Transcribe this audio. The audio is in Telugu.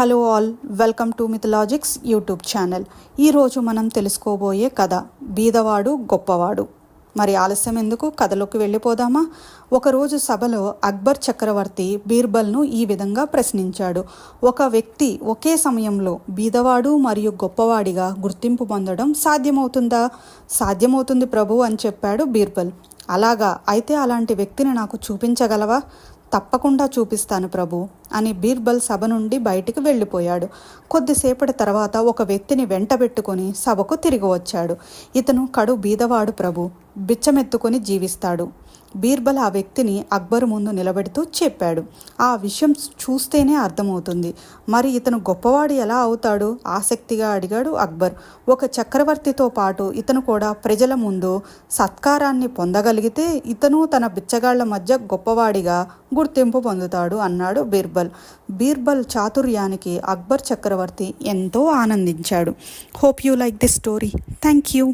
Hello all welcome to Mythologics YouTube channel ఈరోజు మనం తెలుసుకోబోయే కథ బీదవాడు గొప్పవాడు. మరి ఆలస్యం ఎందుకు? కథలోకి వెళ్ళిపోదామా? ఒకరోజు సభలో అక్బర్ చక్రవర్తి బీర్బల్ను ఈ విధంగా ప్రశ్నించాడు. ఒక వ్యక్తి ఒకే సమయంలో బీదవాడు మరియు గొప్పవాడిగా గుర్తింపు పొందడం సాధ్యమవుతుందా? సాధ్యమవుతుంది ప్రభు అని చెప్పాడు బీర్బల్. అలాగా? అయితే అలాంటి వ్యక్తిని నాకు చూపించగలవా? తప్పకుండా చూపిస్తాను ప్రభు అని బీర్బల్ సభ నుండి బయటికి వెళ్ళిపోయాడు. కొద్దిసేపటి తర్వాత ఒక వ్యక్తిని వెంటబెట్టుకొని సభకు తిరిగి వచ్చాడు. ఇతను కడు బీదవాడు ప్రభు. బిచ్చమెత్తుకొని జీవిస్తాడు. బీర్బల్ ఆ వ్యక్తిని అక్బర్ ముందు నిలబెడుతూ చెప్పాడు. ఆ విషయం చూస్తేనే అర్థమవుతుంది. మరి ఇతను గొప్పవాడు ఎలా అవుతాడు? ఆసక్తిగా అడిగాడు అక్బర్. ఒక చక్రవర్తితో పాటు ఇతను కూడా ప్రజల ముందు సత్కారాన్ని పొందగలిగితే ఇతను తన బిచ్చగాళ్ళ మధ్య గొప్పవాడిగా గుర్తింపు పొందుతాడు అన్నాడు బీర్బల్. బీర్బల్ చాతుర్యానికి అక్బర్ చక్రవర్తి ఎంతో ఆనందించాడు. Hope you like this story thank you